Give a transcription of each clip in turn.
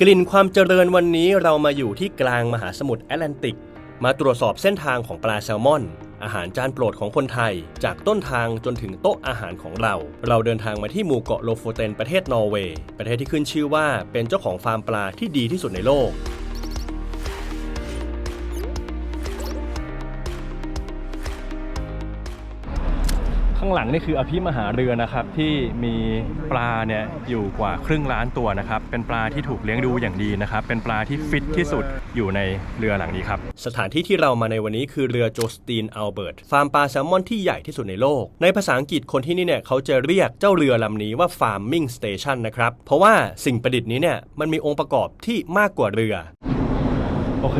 กลิ่นความเจริญวันนี้เรามาอยู่ที่กลางมหาสมุทรแอตแลนติก มาตรวจสอบเส้นทางของปลาแซลมอน อาหารจานโปรดของคนไทย จากต้นทางจนถึงโต๊ะอาหารของเรา เราเดินทางมาที่หมู่เกาะโลโฟเตนประเทศนอร์เวย์ประเทศที่ขึ้นชื่อว่าเป็นเจ้าของฟาร์มปลาที่ดีที่สุดในโลก ข้างหลังนี่คืออภิมหาเรือนะครับที่มีปลาเนี่ยอยู่กว่าครึ่งล้านตัวนะครับเป็นปลาที่ถูกเลี้ยงดูอย่างดีนะครับเป็นปลาที่ฟิตที่สุดอยู่ในเรือหลังนี้ครับสถานที่ที่เรามาในวันนี้คือเรือโจสตีนอัลเบิร์ตฟาร์มปลาแซลมอนที่ใหญ่ที่สุดในโลก ในภาษาอังกฤษคนที่นี่เนี่ยเขาจะเรียกเจ้าเรือลำนี้ว่า farming station นะครับเพราะว่าสิ่งประดิษฐ์นี้เนี่ยมันมีองค์ประกอบที่มากกว่าเรือโอเค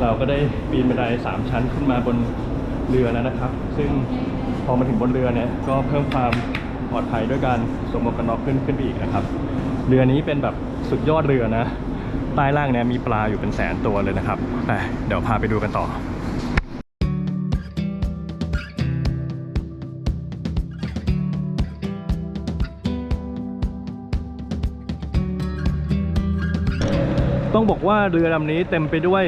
เราก็ได้ปีนบันได3ชั้นขึ้นมาบนเรือแล้วนะครับ ซึ่ง พอมาถึงบนเรือเนี่ยก็เพิ่มความปลอดภัยด้วยการสวมหมวกกันน็อกขึ้นขึ้นไปอีกนะครับ เรือนี้เป็นแบบสุดยอดเรือนะใต้ล่างเนี่ยมีปลาอยู่เป็นแสนตัวเลยนะครับไปเดี๋ยวพาไปดูกันต่อต้องบอกว่าเรือลำนี้เต็มไปด้วย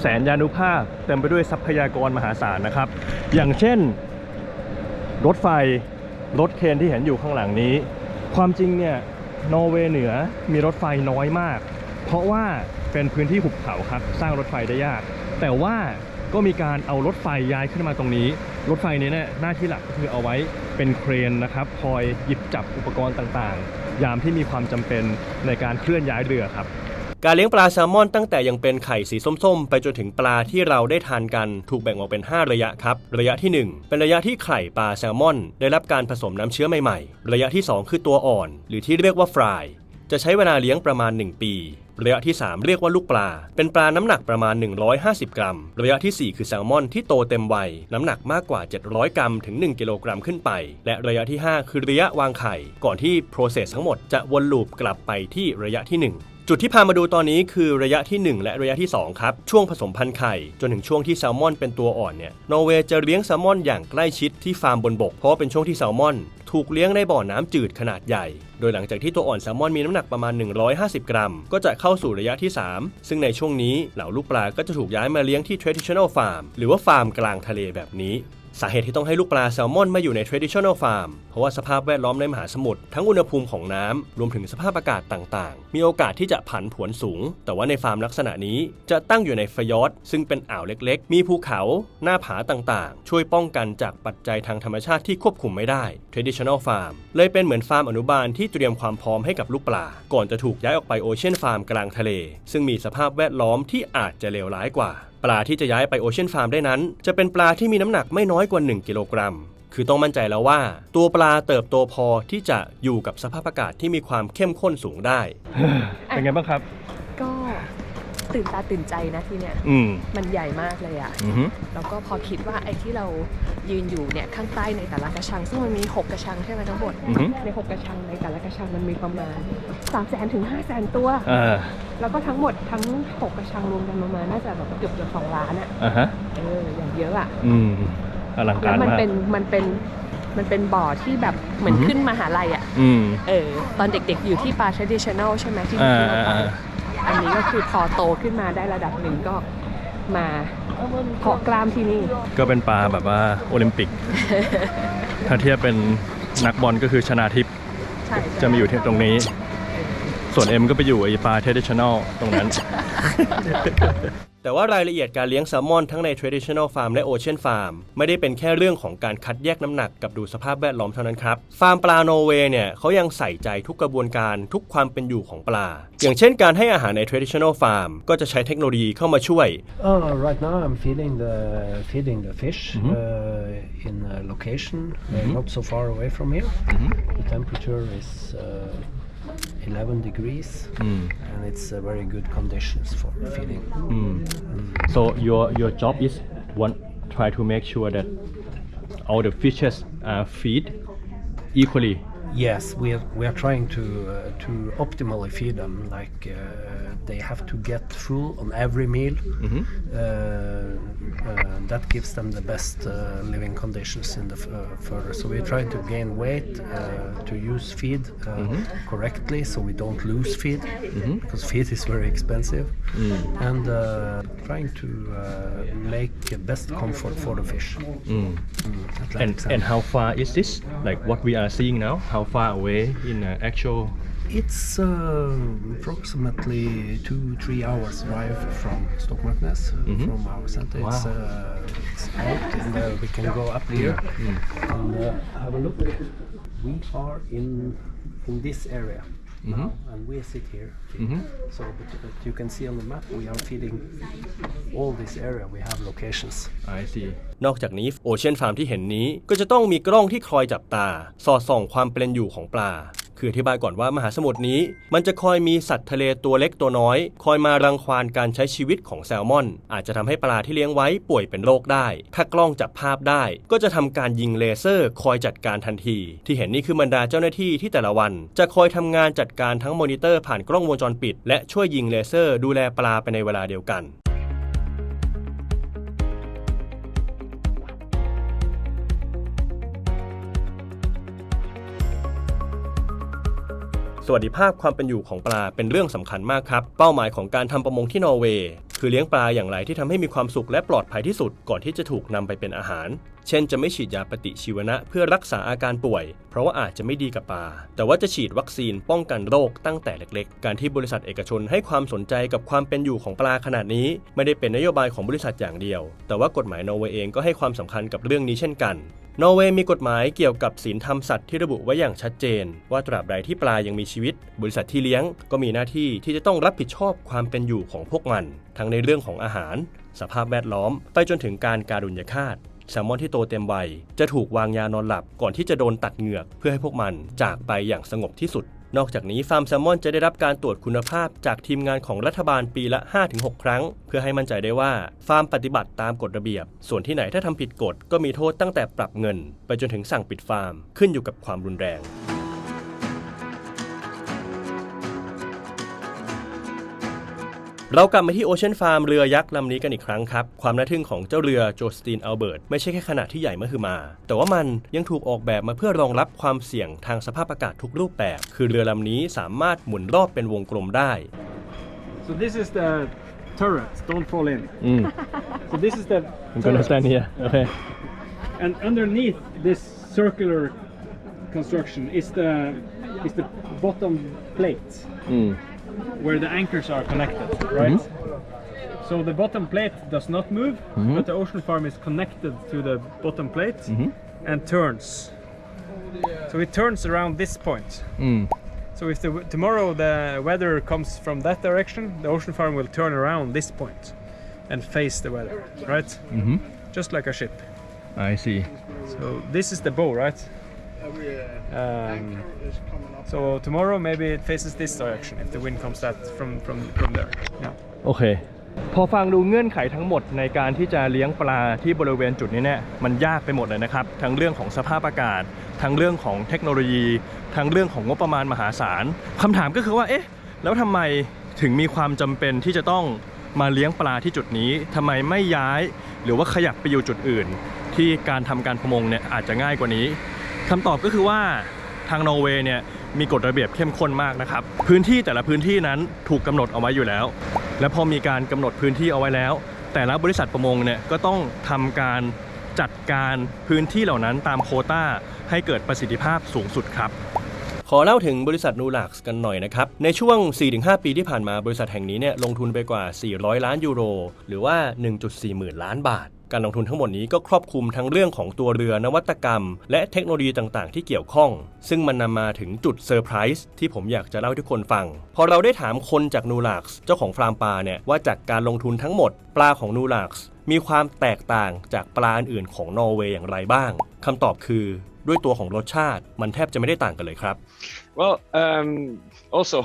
แสนยานุภาพ เต็มไปด้วยทรัพยากรมหาศาลนะครับ อย่างเช่น รถไฟรถเคนที่เห็นอยู่ข้างหลังนี้ ความจริงเนี่ยนอร์เวย์เหนือมีรถไฟน้อยมาก เพราะว่าเป็นพื้นที่หุบเขาครับสร้างรถไฟได้ยาก แต่ว่าก็มีการเอารถไฟย้ายขึ้นมาตรงนี้ รถไฟนี้เนี่ยหน้าที่หลักก็คือเอาไว้เป็นเครนนะครับคอยหยิบจับอุปกรณ์ต่างๆ ยามที่มีความจำเป็นในการเคลื่อนย้ายเรือครับ การเลี้ยงปลาแซลมอนตั้งแต่ยังเป็นไข่สีส้มๆ ไปจนถึงปลาที่เราได้ทานกันถูกแบ่งออกเป็น 5 ระยะครับ ระยะที่ 1 เป็นระยะที่ไข่ปลาแซลมอน ได้รับการผสมน้ำเชื้อใหม่ๆ ระยะที่ 2 คือตัวอ่อน หรือที่เรียกว่าฟรายจะใช้เวลาเลี้ยงประมาณ 1 ปีระยะที่ 3 เรียกว่าลูกปลา เป็นปลาน้ำหนักประมาณ 150 กรัม ระยะทีสี่ 4 คือแซลมอนที่โตเต็มวัย น้ำหนักมากกว่า 700 กรัมถึง 1 กิโลกรัมขึ้นไป และระยะที่ 5 คือระยะวางไข่ ก่อนที่ process ทั้งหมดจะวนลูปกลับไปที่ระยะที่ 1 จุดที่พามาดูตอนนี้คือระยะที่ 1 และระยะที่ 2 ครับ ช่วงผสมพันธุ์ไข่ จนถึงช่วงที่แซลมอนเป็นตัวอ่อนเนี่ยนอร์เวย์จะเลี้ยงแซลมอนอย่างใกล้ชิดที่ฟาร์มบนบก เพราะเป็นช่วงที่แซลมอน ถูกเลี้ยงในบ่อน้ำจืดขนาดใหญ่ โดยหลังจากที่ตัวอ่อนแซลมอนมีน้ำหนักประมาณ 150 กรัม ก็จะเข้าสู่ระยะที่ 3 ซึ่งในช่วงนี้เหล่าลูกปลาก็จะถูกย้ายมาเลี้ยงที่ traditional farm หรือว่าฟาร์มกลางทะเลแบบนี้ สาเหตุที่ต้องให้ลูกปลาแซลมอนมาอยู่ใน traditional farm เพราะว่าสภาพแวดล้อมในมหาสมุทรทั้งอุณหภูมิของน้ำรวมถึงสภาพอากาศต่างๆ มีโอกาสที่จะผันผวนสูง แต่ว่าในฟาร์มลักษณะนี้จะตั้งอยู่ในฟยอร์ดซึ่งเป็นอ่าวเล็กๆ มีภูเขา หน้าผาต่างๆ ช่วยป้องกันจากปัจจัยทางธรรมชาติที่ควบคุมไม่ได้ traditional farm เลยเป็นเหมือนฟาร์มอนุบาลที่เตรียมความพร้อมให้กับลูกปลา ก่อนจะถูกย้ายออกไปโอเชียนฟาร์มกลางทะเล ซึ่งมีสภาพแวดล้อมที่อาจจะเลวร้ายกว่า ปลาที่จะย้ายไปโอเชียนฟาร์มได้นั้น จะเป็นปลาที่มีน้ำหนักไม่น้อยกว่า 1 กิโลกรัม คือต้องมั่นใจแล้วว่า ตัวปลาเติบโตพอที่จะอยู่กับสภาพอากาศที่มีความเข้มข้นสูงได้ เป็นไงบ้างครับ ตื่นตาตื่นใจนะที่เนี่ย อืม มันใหญ่มากเลยอะอือฮึแล้วก็พอคิดว่าไอ้ที่เรายืนอยู่เนี่ยข้างใต้ในแต่ละกระชัง ซึ่งมันมี 6 กระชังใช่ไหมทั้งหมด อือฮึใน6กระชังในแต่ละกระชังมันมีประมาณ3 0 0 0 0ถึง5 0 0 0 0ตัวอ่าแล้วก็ทั้งหมดทั้ง 6 กระชังรวมกันประมาณน่าจะแบบเกือบเกือบสองล้านอะอ่าฮะ เอออย่างเยอะอะ อืมอลังแล้กาวรมันมาก เป็นมันเป็นมันเป็นบ่อที่แบบเหมือนอือฮึ ขึ้นมหาลัยอะอืม เออตอนเด็กๆอยู่ที่ปา traditional ใช่ไหมที่อ่าที่เราไปอ่า อันนี้ก็คือพอโตขึ้นมาได้ระดับหนึ่งก็มาเพาะกล้ามที่นี่ ก็เป็นปลาแบบว่าโอลิมปิก ถ้าเทียบเป็นนักบอลก็คือชนาทิพย์ใช่จะมาอยู่ที่ตรงนี้ ส่วนเอ็มก็ไปอยู่ไอ้ปลา traditional ตรงนั้น แต่ว่ารายละเอียดการเลี้ยงแซลมอนทั้งใน traditional farm และ ocean farm ไม่ได้เป็นแค่เรื่องของการคัดแยกน้ำหนักกับดูสภาพแวดล้อมเท่านั้นครับ ฟาร์มปลาโนเวย์เนี่ยเขายังใส่ใจทุกกระบวนการทุกความเป็นอยู่ของปลา อย่างเช่นการให้อาหารใน traditional farm ก็จะใช้เทคโนโลยีเข้ามาช่วย Oh, right now I'm feeding the feeding the fish Mhm. uh, in a location uh, not so far away from here. The temperature is uh, 11 degrees, hmm. and it's uh, very good conditions for feeding. Hmm. Hmm. so your your job is one try to make sure that all the fishes are feed equally Yes, we are, we are trying to uh, to optimally feed them. Like uh, they have to get full on every meal. Mhm. Uh, uh, that gives them the best uh, living conditions in the f- uh, further. So we're trying to gain weight uh, to use feed uh, correctly, so we don't lose feed because feed is very expensive, and uh, trying to uh, make the best comfort for the fish. Mm, Atlantic and and how far is this like what we are seeing now how far away in uh, actual It's uh, approximately two, three hours drive from Stockmarknes, uh, from our center. It's, Wow. uh, it's out and uh, we can go up here and uh, have a look. We are in in this area now and we sit here. So but, but you can see on the map we are feeding all this area. We have locations. I see นอกจากนี้โอเชียนฟาร์มที่เห็นนี้ก็จะต้องมีกล้องที่คอยจับตา สอดส่องความเป็นอยู่ของปลา คืออธิบายก่อนว่ามหาสมุทรนี้ มันจะคอยมีสัตว์ทะเลตัวเล็กตัวน้อย คอยมารังควานการใช้ชีวิตของแซลมอน อาจจะทำให้ปลาที่เลี้ยงไว้ป่วยเป็นโรคได้ ถ้ากล้องจับภาพได้ ก็จะทำการยิงเลเซอร์ คอยจัดการทันที ที่เห็นนี่คือบรรดาเจ้าหน้าที่ที่แต่ละวัน จะคอยทำงานจัดการทั้งมอนิเตอร์ผ่านกล้องวงจรปิด และช่วยยิงเลเซอร์ ดูแลปลาไปในเวลาเดียวกัน สวัสดิภาพความเป็นอยู่ของปลาเป็นเรื่องสำคัญมากครับ เป้าหมายของการทำประมงที่นอร์เวย์คือเลี้ยงปลาอย่างไรที่ทำให้มีความสุขและปลอดภัยที่สุดก่อนที่จะถูกนำไปเป็นอาหาร เช่น จะไม่ฉีดยาปฏิชีวนะเพื่อรักษาอาการป่วย เพราะว่าอาจจะไม่ดีกับปลา แต่ว่าจะฉีดวัคซีนป้องกันโรคตั้งแต่เล็กๆ การที่บริษัทเอกชนให้ความสนใจกับความเป็นอยู่ของปลาขนาดนี้ ไม่ได้เป็นนโยบายของบริษัทอย่างเดียว แต่ว่ากฎหมายนอร์เวย์เองก็ให้ความสำคัญกับเรื่องนี้เช่นกัน นอร์เวย์มีกฎหมายเกี่ยวกับศีลธรรมสัตว์ที่ระบุไว้อย่างชัดเจน ว่าตราบใดที่ปลายังมีชีวิต บริษัทที่เลี้ยงก็มีหน้าที่ที่จะต้องรับผิดชอบความเป็นอยู่ของพวกมัน ทั้งในเรื่องของอาหาร สภาพแวดล้อม ไปจนถึงการการุญยฆาตแซลมอนที่โตเต็มวัยจะถูกวางยานอนหลับก่อนที่จะโดนตัดเหงือกเพื่อให้พวกมันจากไปอย่างสงบที่สุด นอกจากนี้ฟาร์มแซลมอนจะได้รับการตรวจคุณภาพจากทีมงานของรัฐบาลปีละ 5-6 ครั้ง เพื่อให้มั่นใจได้ว่าฟาร์มปฏิบัติตามกฎระเบียบ ส่วนที่ไหนถ้าทำผิดกฎก็มีโทษตั้งแต่ปรับเงิน ไปจนถึงสั่งปิดฟาร์ม ขึ้นอยู่กับความรุนแรง เรากลับมาที่โอเชียนฟาร์มเรือยักษ์ลำนี้กันอีกครั้งครับ ความน่าทึ่งของเจ้าเรือโจสตีนอัลเบิร์ตไม่ใช่แค่ขนาดที่ใหญ่มหึมา แต่ว่ามันยังถูกออกแบบมาเพื่อรองรับความเสี่ยงทางสภาพอากาศทุกรูปแบบ คือเรือลำนี้สามารถหมุนรอบเป็นวงกลมได้ So this is the turret. Don't fall in. อืม So this is the I'm gonna stand here okay and underneath this circular construction is the is the bottom plate อืม where the anchors are connected, right? Mm-hmm. So the bottom plate does not move, mm-hmm. but the ocean farm is connected to the bottom plate mm-hmm. and turns. So it turns around this point. อืม So if the, tomorrow the weather comes from that direction, the ocean farm will turn around this point and face the weather, right? Mhm. Just like a ship. I see So this is the bow, right? Um, so tomorrow maybe it faces this direction if the wind comes that from from from there. Yeah. โอเคพอฟังดูเงื่อนไขทั้งหมดในการที่จะเลี้ยงปลาที่บริเวณจุดนี้เนี่ยมันยากไปหมดเลยนะครับ ทั้งเรื่องของสภาพอากาศ ทั้งเรื่องของเทคโนโลยี ทั้งเรื่องของงบประมาณมหาศาลคำถามก็คือว่าเอ๊ะแล้วทำไมถึงมีความจำเป็นที่จะต้องมาเลี้ยงปลาที่จุดนี้ทำไมไม่ย้าย หรือว่าขยับไปอยู่จุดอื่น ที่การทำการประมงเนี่ยอาจจะง่ายกว่านี้ คำตอบก็คือว่าทางนอร์เวย์เนี่ยมีกฎระเบียบเข้มข้นมากนะครับ พื้นที่แต่ละพื้นที่นั้นถูกกำหนดเอาไว้อยู่แล้ว และพอมีการกำหนดพื้นที่เอาไว้แล้ว แต่ละบริษัทประมงเนี่ยก็ต้องทำการจัดการพื้นที่เหล่านั้นตามโคต้าให้เกิดประสิทธิภาพสูงสุดครับขอเล่าถึงบริษัทนูลักส์กันหน่อยนะครับ ในช่วง 4-5 ปีที่ผ่านมาบริษัทแห่งนี้เนี่ยลงทุนไปกว่า 400 ล้านยูโร หรือว่า 1.4 หมื่นล้านบาท การลงทุนทั้งหมดนี้ก็ครอบคลุมทั้งเรื่องของตัวเรือนวัตกรรม และเทคโนโลยีต่างๆ ที่เกี่ยวข้อง ซึ่งมันนำมาถึงจุดเซอร์ไพรส์ที่ผมอยากจะเล่าให้ทุกคนฟัง พอเราได้ถามคนจากนูลักส์เจ้าของฟาร์มปลาเนี่ยว่าจากการลงทุนทั้งหมดปลาของนูลักส์มีความแตกต่างจากปลาอื่นของนอร์เวย์อย่างไรบ้างคำตอบคือด้วยตัวของรสชาติมันแทบจะไม่ได้ต่างกันเลยครับ Well, um, also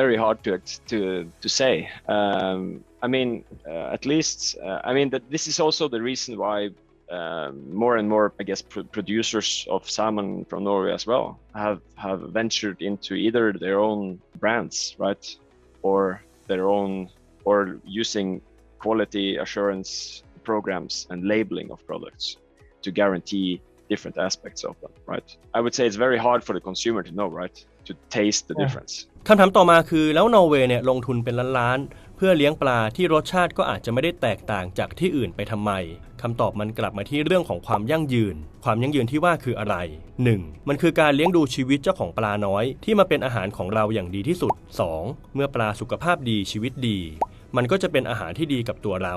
very hard to to to say. Um, I mean, uh, at least uh, I mean that this is also the reason why um, more and more, I guess, pr- producers of salmon from Norway as well have have ventured into either their own brands, right, or their own, or using quality assurance programs and labeling of products to guarantee different aspects of them, right? I would say it's very hard for the consumer to know, right, to taste the difference. คำถามต่อมาคือแล้วนอร์เวย์เนี่ยลงทุนเป็นล้านๆ เพื่อเลี้ยงปลาที่รสชาติก็อาจจะไม่ได้แตกต่างจากที่อื่นไปทำไมคำตอบมันกลับมาที่เรื่องของความยั่งยืน ความยั่งยืนที่ว่าคืออะไร 1. มันคือการเลี้ยงดูชีวิตเจ้าของปลาน้อย ที่มาเป็นอาหารของเราอย่างดีที่สุด 2. เมื่อปลาสุขภาพดีชีวิตดี มันก็จะเป็นอาหารที่ดีกับตัวเรา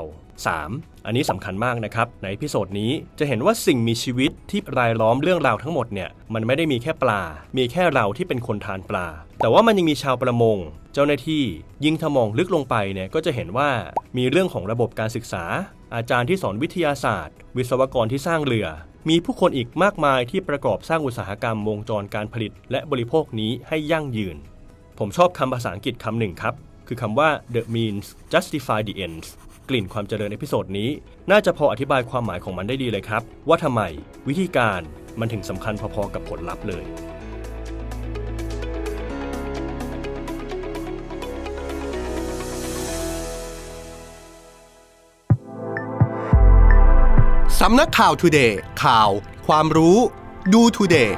3. อันนี้สำคัญมากนะครับ ในพิโซดนี้จะเห็นว่าสิ่งมีชีวิตที่รายล้อมเรื่องราวทั้งหมดเนี่ยมันไม่ได้มีแค่ปลา มีแค่เราที่เป็นคนทานปลา แต่ว่ามันยังมีชาวประมง เจ้าหน้าที่ยิ่งถ้ามองลึกลงไปเนี่ยก็จะเห็นว่ามีเรื่องของระบบการศึกษา อาจารย์ที่สอนวิทยาศาสตร์ วิศวกรที่สร้างเรือ มีผู้คนอีกมากมายที่ประกอบสร้างอุตสาหกรรมวงจรการผลิต และบริโภคนี้ให้ยั่งยืน ผมชอบคำภาษาอังกฤษคำหนึ่งครับ คือคำว่า the means justify the ends กลิ่นความเจริญในพิโซดนี้ น่าจะพออธิบายความหมายของมันได้ดีเลยครับ ว่าทำไมวิธีการมันถึงสำคัญพอๆกับผลลัพธ์เลยสำนักข่าว Today ข่าว ความรู้ ดู Today